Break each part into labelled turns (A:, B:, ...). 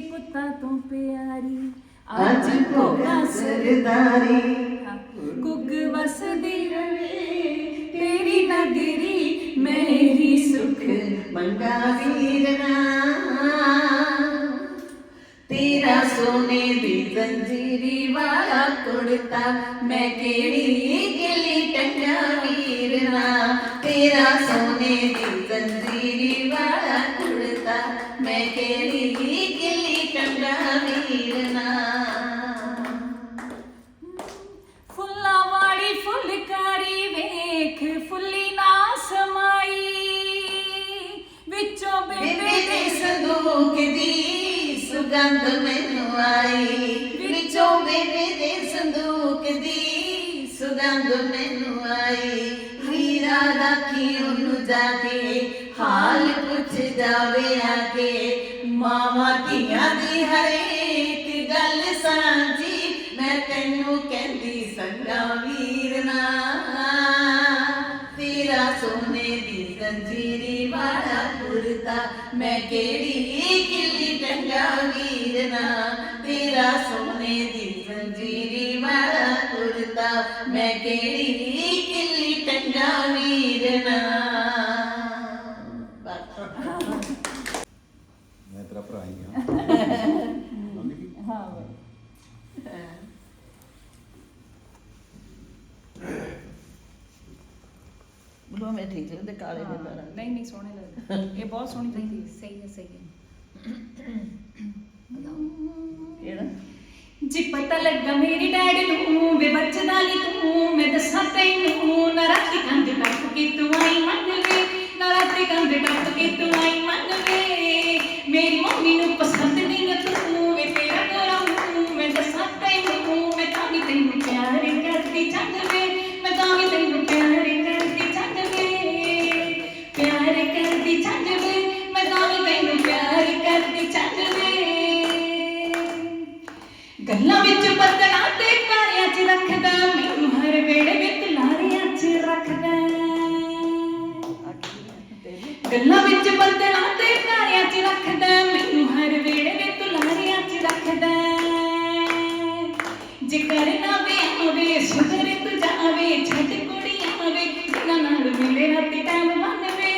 A: ਪੁੱਤਾਂ ਤੋਂ ਪਿਆਰੀ
B: ਅੱਜ ਭੋਗਾ ਸਰਦਾਰੀ।
A: ਗੁੱਗ ਵਸਦੀ ਰਵੇ ਤੇਰੀ ਨਗਰੀ ਮੇਰੀ ਸੁਖ
B: ਮੰਗਾ ਵੀਰਨਾ ਤੇਰਾ ਸੋਨੇ ਦੀ ਜ਼ੰਜੀਰੀ ਵਾਲਾ ਕੁੜਤਾ ਮੈਂ ਕਿਹੜੀ ਗਲੀ ਟੰਗਾ ਵੀਰਨਾ ਤੇਰਾ ਸੋਨੇ ਦੀ ਦੀ ਮੈਨੂੰ ਆਈ। ਵਿੱਚੋਂ ਬੇਬੇ ਦੇ ਸੰਦੂਕ ਦੀ ਸੁਗੰਧ ਮੈਨੂੰ ਆਈ। ਵੀਰਾ ਰਾਖੀ ਉਹਨੂੰ ਜਾ ਕੇ, ਹਾਲ ਪੁੱਛ ਜਾਵੇ ਆ ਕੇ ਮਾਵਾਂ ਧੀਆਂ ਦੀ ਹਰੇਕ ਗੱਲ ਸਾਂਝੀ, ਮੈਂ ਤੈਨੂੰ ਕਹਿੰਦੀ ਸੰਗਾ ਵੀਰਨਾ ਤੇਰਾ ਸੋਨੇ ਦੀ ਜ਼ੰਜੀਰੀ ਵਾਲਾ ਕੁੜਤਾ ਮੈਂ ਕਿਹੜੀ
C: ਭਰਾ ਹੀ ਹਾਂ
A: ਹਾਂ
B: ਬਲੋ ਮੈਂ ਠੀਕ ਲੱਗਦੇ ਕਾਲੇ ਦੇ।
A: ਹਾਂ, ਨਹੀਂ ਨਹੀਂ ਸੋਹਣੇ ਲੱਗਦੇ। ਇਹ ਬਹੁਤ ਸੋਹਣੀ ਲੱਗਦੀ
D: ਸਹੀ ਹੈ ਸਹੀ ਹੈ।
B: ਕਿਹੜਾ?
A: ਜੀ ਪਤਾ ਲੱਗਾ ਮੇਰੀ ਡੈਡੀ ਨੂੰ ਵੇ ਬੱਚਦਾ ਨੀ ਤੂੰ ਮੈਂ ਦੱਸਾਂ ਤੈਨੂੰ ਨਾ ਰਾਤੀ ਕੰਧ ਟੱਪ ਕੇ ਤੂੰ ਆਈ ਮੰਨ ਵੇ ਨਾ ਰਾਤੀ ਕੰਧ ਟੱਪ ਕੇ ਤੂੰ ਆਈ ਮੰਨ ਵੇ ਮੇਰੀ ਮੰਮੀ ਨੂੰ ਪਸੰਦ ਨਹੀਂ ਨਾ ਤੂੰ ਵੇ ਤੇਰਾ ਗੋਰਾ ਮੈਂ ਦੱਸਾਂ ਤੈਨੂੰ, ਮੈਂ ਤਾਂ ਵੀ ਤੈਨੂੰ ਪਿਆਰ ਕਰਦੀ ਚੰਗ ਵੇ ਮੈਂ ਤਾਂ ਵੀ ਤੈਨੂੰ ਪਿਆਰ ਕਰਦੀ ਚੰਗ ਵੇ ਪਿਆਰ ਕਰਦੀ ਚੰਗ ਵੇ ਮੈਂ ਤਾਂ ਵੀ ਤੈਨੂੰ ਪਿਆਰ ਕਰਦੀ ਚੰਗ ਵੇ ਗੱਲਾਂ ਵਿੱਚ ਬੱਦਲਾਂ ਤੇ ਤਾਰਿਆਂ 'ਚ ਰੱਖਦਾ, ਮੈਨੂੰ ਹਰ ਵੇਲੇ ਵਿੱਚ ਲਾਰਿਆਂ 'ਚ ਰੱਖਦਾ। ਗੱਲਾਂ ਵਿੱਚ ਬੱਦਲਾਂ ਜੇ ਕਰਨਾ ਵੇ ਆਵੇ, ਸੁਧਰ ਜਾਵੇ, ਛੱਡ ਕੁੜੀਆਂ ਵੇ ਜਿਨ੍ਹਾਂ ਨਾਲ ਮਿਲੇ ਰਾਤੀ ਟਾਈਮ ਬਣ ਵੇ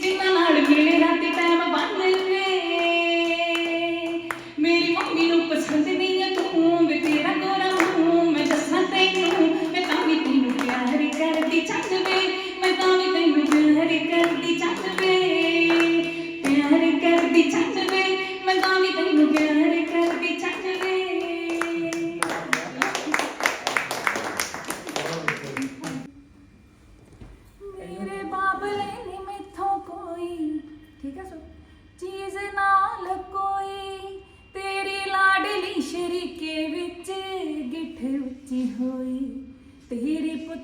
A: ਜਿਨ੍ਹਾਂ ਨਾਲ ਮਿਲੇ ਰਾਤੀ ਟਾਈਮ ਬਣ ਵੇ ਮੇਰੀ ਮੰਮੀ ਨੂੰ ਪਸੰਦ ਨਹੀਂ ਹੈ ਤੂੰ, ਵੇ ਤੇਰਾ ਗੋਰਾ ਮੂੰਹ, ਮੈਂ ਦੱਸਾਂ ਤੈਨੂੰ, ਮੈਂ ਤਾਂ ਵੀ ਤੈਨੂੰ ਪਿਆਰ ਕਰਦੀ ਚੰਗ ਵੇ ਮੈਂ ਤਾਂ ਵੀ ਤੈਨੂੰ ਪਿਆਰ ਕਰਦੀ ਚੰਗ ਵੇ ਪਿਆਰ ਕਰਦੀ ਚੰਗ ਵੇ ਮੈਂ ਤਾਂ ਵੀ ਤੈਨੂੰ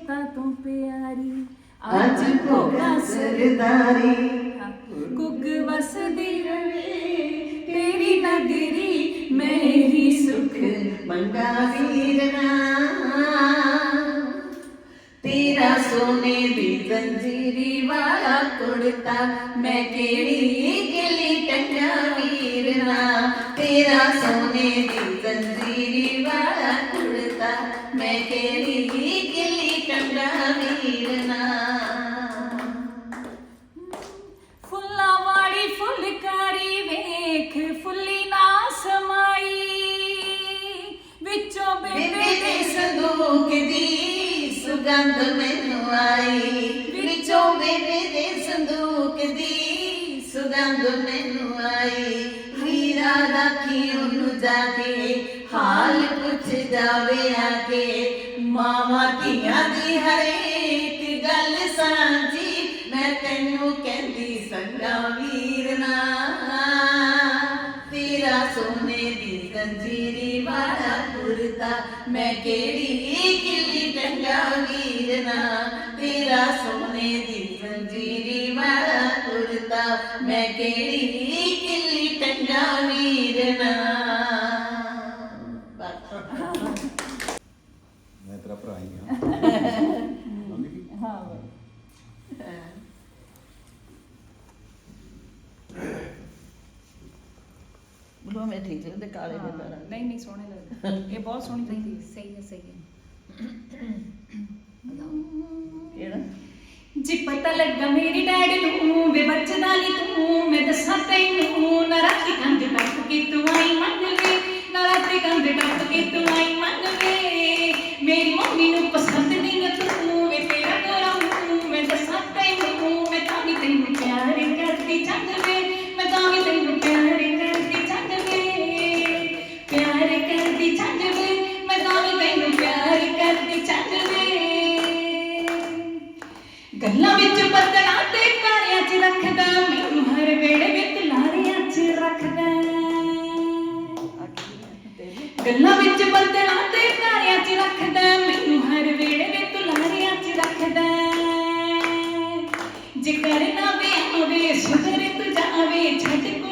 A: ਪੁੱਤਾਂ ਤੋਂ ਪਿਆਰੀ
B: ਅੱਜ ਭੋਗਾ ਸਰਦਾਰੀ।
A: ਗੁੱਗ ਵਸਦੀ ਰਵੇ ਤੇਰੀ ਨਗਰੀ ਮੇਰੀ ਸੁਖ
B: ਮੰਗਾ ਵੀਰਨਾ ਤੇਰਾ ਸੋਨੇ ਦੀ ਜ਼ੰਜੀਰੀ ਵਾਲਾ ਕੁੜਤਾ ਮੈਂ ਕਿਹੜੀ ਗਲੀ ਟੰਗਾ ਵੀਰਨਾ ਤੇਰਾ ਸੋਨੇ ਦੀ ਜ਼ੰਜੀਰੀ ਵਾਲਾ ਸੰਦੂਕ ਦੀ ਸੁਗੰਧ ਮੈਨੂੰ ਆਈ। ਵਿੱਚੋਂ ਬੇਬੇ ਦੇ ਸੰਦੂਕ ਦੀ ਸੁਗੰਧ ਮੈਨੂੰ ਆਈ। ਵੀਰਾ ਰਾਖੀ ਉਹਨੂੰ ਜਾ ਕੇ, ਹਾਲ ਪੁੱਛ ਜਾਵੇ ਆ ਕੇ। ਮਾਵਾਂ ਧੀਆਂ ਦੀ ਹਰੇਕ ਗੱਲ ਸਾਂਝੀ, ਮੈਂ ਤੈਨੂੰ ਕਹਿੰਦੀ ਸੰਗਾ ਵੀਰਨਾ ਤੇਰਾ ਸੋਨੇ ਦੀ ਜ਼ੰਜੀਰੀ ਵਾਲਾ ਕੁੜਤਾ ਮੈਂ ਕਿਹੜੀ ਕਿੱਲੀ ਟੰਗਾ ਵੀਰਨਾ? ਤੇਰਾ ਸੋਨੇ ਦੀ ਜ਼ੰਜੀਰੀ ਵਾਲਾ ਕੁੜਤਾ, ਮੈਂ ਕਿਹੜੀ ਕਿੱਲੀ ਟੰਗਾ ਵੀਰਨਾ ਬਸ
C: ਮੈਂ ਤੇਰਾ ਭਰਾ ਹੀ ਹਾਂ
A: ਹਾਂ
B: ਮੈਂ ਠੀਕ ਲੱਗਦੇ ਕਾਲੇ ਦੇ ਪੈਰਾਂ
D: ਨਹੀਂ ਨਹੀਂ ਸੋਹਣੇ ਲੱਗਦੇ। ਇਹ ਬਹੁਤ ਸੋਹਣੀ ਲੱਗਦੀ
A: ਸਹੀ ਹੈ ਸਹੀ ਹੈ।
B: ਕਿਹੜਾ?
A: ਜੀ ਪਤਾ ਲੱਗਾ ਮੇਰੀ ਡੈਡੀ ਨੂੰ ਵੇ ਬੱਚਦਾ ਨੀ ਤੂੰ ਮੈਂ ਦੱਸਾਂ ਤੈਨੂੰ ਨਾ ਰਾਤੀ ਕੰਧ ਟੱਪ ਕੇ ਤੂੰ ਆਈ ਮੰਨ ਵੇ ਨਾ ਰਾਤੀ ਕੰਧ ਟੱਪ ਕੇ ਤੂੰ ਆਈ ਮੰਨ ਵੇ ਮੇਰੀ ਮੰਮੀ ਨੂੰ ਪਸੰਦ ਗੱਲਾਂ ਵਿੱਚ ਬੱਦਲਾਂ ਤੇ ਤਾਰਿਆਂ 'ਚ ਰੱਖਦਾ ਮੈਨੂੰ ਹਰ ਵੇਲੇ ਵਿੱਚ ਲਾਰਿਆਂ 'ਚ ਰੱਖਦਾ ਜੇ ਕਰਨਾ ਵੇ ਆਵੇ, ਸੁਧਰੇ ਤੂੰ ਜਾਵੇ, ਛੱਡ